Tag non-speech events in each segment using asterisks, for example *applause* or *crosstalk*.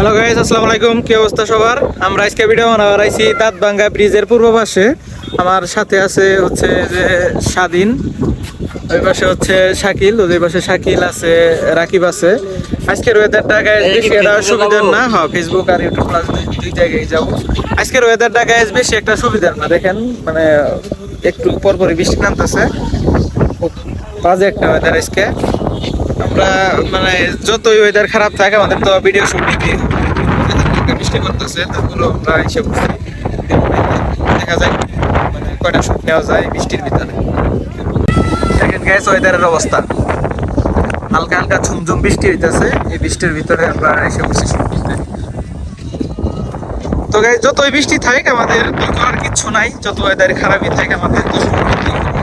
Hello guys আসসালামু আলাইকুম। কি অবস্থা সবার? আমরা আজকে ভিডিও বানাবার আইছি দাঁতভাঙ্গা ব্রিজের পূর্ব পাশে আমার সাথে আছে হচ্ছে যে স্বাধীন ওই পাশে হচ্ছে শাকিল ওই পাশে শাকিল আছে রাকিব আছে। আজকের ওয়েদারটা গাইস বেশি একটা সুবিধার না হ্যাঁ ফেসবুক আর ইউটিউব প্লাস দুই জায়গায় যাব। আজকের ওয়েদারটা গাইস বেশি একটা সুবিধার না দেখেন মানে একটু পরপরই বৃষ্টি নামতেছে। বাজে একটা ওয়েদার আজকে। আমরা মানে যতই ওয়েদার খারাপ থাকে, আমাদের তো ভিডিও শুট নিতে বৃষ্টি করতেছে তারপরে আমরা দেখা যায় মানে কয়টা শুট নেওয়া যায় বৃষ্টির ভিতরে। গ্যাস ওয়েদারের অবস্থা। হালকা হালকা ঝুমঝুম বৃষ্টি হইতেছে, এই বৃষ্টির ভিতরে আমরা এসে শুট নিতে তো গাইস যতই বৃষ্টি থাকে আমাদের করার কিচ্ছু নাই, যত ওয়েদার খারাপই থাকে আমাদের, তো শুট নিতেই হবে।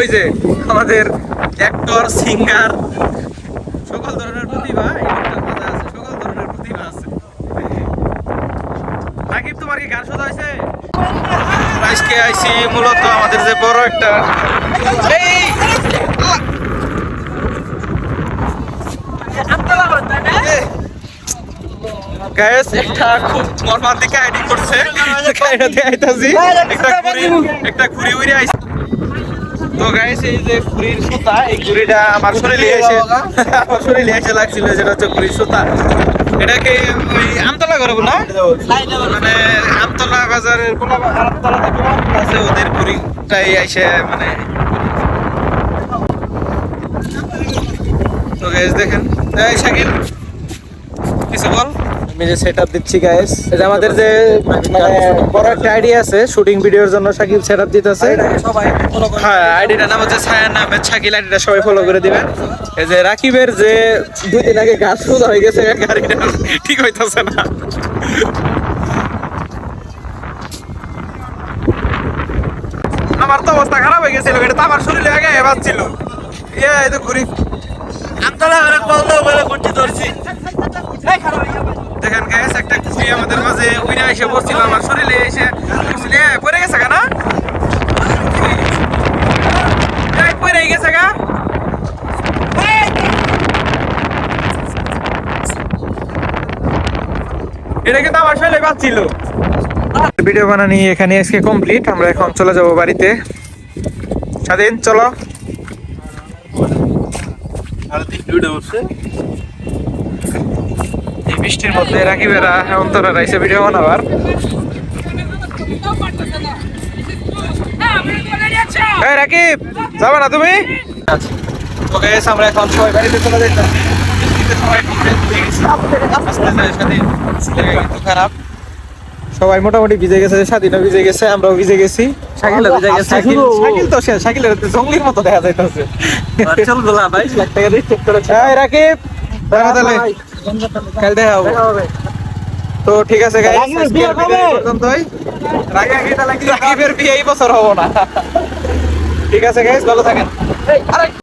ওই যে আমাদের অ্যাক্টর সিঙ্গার সকল ধরনের প্রতিভা আছে সকল ধরনের প্রতিভা আছে। রাকিব তোমার কি গান শোনা হয়েছে? আজকে আইসি মূলত আমাদের যে বড় একটা এই! গায়েস একটা খুব মর্মান্তিক আইডি করছে। *laughs* একটা ঘুরি একটা ঘুরি উড়ে আইছে। তো গাইস এই যে ঘুরির সুতা এই ঘুরিটা আমার শরীরে এসে আমার শরীরে এসে লাগছিল যেটা হচ্ছে ঘুরির সুতা। এটাকে ওই আমতলা করব না? মানে আমতলা বাজারের কোলা আমতলাতে কোলা আছে ওদের ঘুরিটাই এসে মানে তো গাইস দেখেন। এই শাকিল কিছু বল? আমি যে দিচ্ছি এটা আমাদের যে মানে বড় একটা আইডিয়া আছে শুটিং ভিডিওর জন্য শাকিল সেটআপ দিতেছে। হ্যাঁ আইডিটার নাম হচ্ছে ছায়ার নামে শাকিল আইডিটা সবাই ফলো করে দিবেন এই যে রাকিবের যে দুই দিন আগে গাছ হয়ে গেছে গাড়িটা ঠিক হইতাছে না। আমার তো অবস্থা খারাপ হয়ে গেছিল এটা তো আমার শরীরে আগে এবার ছিল ইয়ে এই তো ঘুরি। আমতলা করে ধরছি দেখেন গ্যাস একটা খুশি আমাদের মাঝে উইরা এসে বসছিল আমার শরীরে এসে পড়ে গেছে গা না? পড়ে গেছে গা। এটা কিন্তু আমার শরীরে বাঁচছিল। ভিডিও বানানি এখানে আজকে কমপ্লিট আমরা এখন চলে যাব বাড়িতে। স্বাধীন চলো। এই বৃষ্টির মধ্যে রাকিবেরা অন্তরা রাইসে ভিডিও বানাবার। এই রাকিব যাবে না তুমি? তো আমরা এখন সবাই বাড়িতে চলে স্বাধীন খারাপ। সবাই মোটামুটি ভিজে গেছে স্বাধীনও ভিজে গেছে আমরাও ভিজে গেছি। শাকিলও ভিজে গেছে শাকিল শাকিল। তো শেষ শাকিলের জঙ্গলির মতো দেখা যাইতেছে। চল গোলা বাইশ লাখ টাকা দিয়ে চেক করেছে। রাকিব তাহলে। কাল দেখা হবে। তো ঠিক আছে রাকিবের বিয়ে এই বছর হব না। ঠিক আছে গাইস ভালো থাকেন।